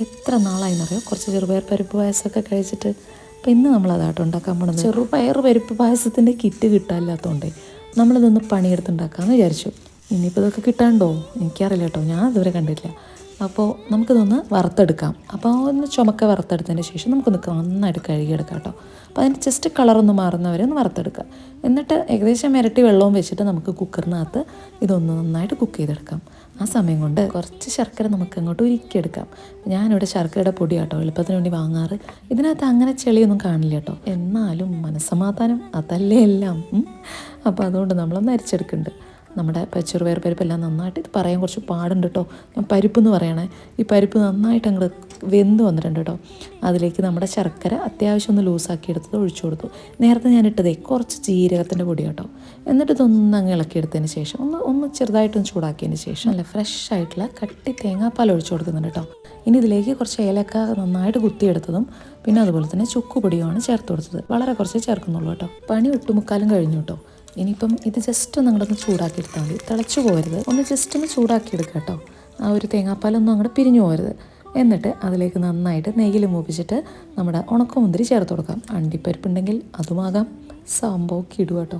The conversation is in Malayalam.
എത്ര നാളായിന്നറിയോ? കുറച്ച് ചെറുപയർ പരിപ്പ് പായസമൊക്കെ കഴിച്ചിട്ട്. അപ്പോൾ ഇന്ന് നമ്മൾ ഉണ്ടാക്കാൻ പോണത്. ചെറുപയർ പരിപ്പ് പായസത്തിന്റെ കിറ്റ് കിട്ടാനില്ലാത്തതുകൊണ്ടേ നമ്മളിതൊന്ന് പണിയെടുത്തുണ്ടാക്കാമെന്ന് വിചാരിച്ചു. ഇനിയിപ്പോൾ ഇതൊക്കെ കിട്ടാണ്ടോ? എനിക്കറിയില്ല കേട്ടോ. ഞാൻ ഇതുവരെ കണ്ടിട്ടില്ല. അപ്പോൾ നമുക്കിതൊന്ന് വറുത്തെടുക്കാം. അപ്പോൾ ഒന്ന് ചുമക്ക വറുത്തെടുത്തതിന് ശേഷം നമുക്കൊന്ന് നന്നായിട്ട് കഴുകിയെടുക്കാം കേട്ടോ. അപ്പോൾ അതിന്റെ ജസ്റ്റ് കളറൊന്ന് മാറുന്നവരെ ഒന്ന് വറുത്തെടുക്കുക എന്നിട്ട് ഏകദേശം ഇരട്ടി വെള്ളവും വെച്ചിട്ട് നമുക്ക് കുക്കറിനകത്ത് ഇതൊന്ന് നന്നായിട്ട് കുക്ക് ചെയ്തെടുക്കാം. ആ സമയം കൊണ്ട് കുറച്ച് ശർക്കര നമുക്ക് അങ്ങോട്ട് ഉരുക്കിയെടുക്കാം. ഞാനിവിടെ ശർക്കരയുടെ പൊടി കേട്ടോ എളുപ്പത്തിന് വേണ്ടി വാങ്ങാറ്. ഇതിനകത്ത് അങ്ങനെ ചെളിയൊന്നും കാണില്ല കേട്ടോ. എന്നാലും മനസ്സമാധാനം അതല്ലേ എല്ലാം? അപ്പോൾ അതുകൊണ്ട് നമ്മളൊന്ന് അരിച്ചെടുക്കുന്നുണ്ട്. നമ്മുടെ ചെറുപയർ പരിപ്പെല്ലാം നന്നായിട്ട് ഇത് പറയാൻ കുറച്ച് പാടുണ്ട് കേട്ടോ. ഞാൻ പരിപ്പ് എന്ന് പറയണേ. ഈ പരിപ്പ് നന്നായിട്ട് അങ്ങോട്ട് വെന്ത് വന്നിട്ടുണ്ട് കേട്ടോ. അതിലേക്ക് നമ്മുടെ ശർക്കര അത്യാവശ്യം ഒന്ന് ലൂസാക്കി എടുത്തത് ഒഴിച്ചു കൊടുത്തു. നേരത്തെ ഞാൻ ഇട്ടതേ കുറച്ച് ജീരകത്തിന്റെ പൊടി കേട്ടോ. എന്നിട്ട് ഇതൊന്ന് അങ്ങ് ഇളക്കിയെടുത്തതിന് ശേഷം ഒന്ന് ഒന്ന് ചെറുതായിട്ടൊന്ന് ചൂടാക്കിയതിന് ശേഷം നല്ല ഫ്രഷ് ആയിട്ടുള്ള കട്ടി തേങ്ങാപ്പാൽ ഒഴിച്ചു കൊടുക്കുന്നുണ്ട് കേട്ടോ. ഇനി ഇതിലേക്ക് കുറച്ച് ഏലക്ക നന്നായിട്ട് കുത്തിയെടുത്തതും പിന്നെ അതുപോലെ തന്നെ ചുക്കുപൊടിയുമാണ് ചേർത്ത് കൊടുത്തത്. വളരെ കുറച്ച് ചേർക്കുന്നുള്ളൂ കേട്ടോ. പണി ഒട്ടുമുക്കാലും കഴിഞ്ഞു കേട്ടോ. ഇനിയിപ്പം ഇത് ജസ്റ്റ് ഒന്ന് അങ്ങോട്ടൊന്ന് ചൂടാക്കി എടുത്താൽ മതി. തിളച്ചു പോകരുത് ഒന്ന് ജസ്റ്റ് ഒന്ന് ചൂടാക്കി എടുക്കുക കേട്ടോ. ആ ഒരു തേങ്ങാപ്പാലൊന്നും അങ്ങോട്ട് പിരിഞ്ഞു പോകരുത് എന്നിട്ട് അതിലേക്ക് നന്നായിട്ട് നെയ്യിൽ മൂപ്പിച്ചിട്ട് നമ്മുടെ ഉണക്കമുന്തിരി ചേർത്ത് കൊടുക്കാം. അണ്ടിപ്പരിപ്പുണ്ടെങ്കിൽ അതുമാകാം. സംഭവം ഇടുക കേട്ടോ.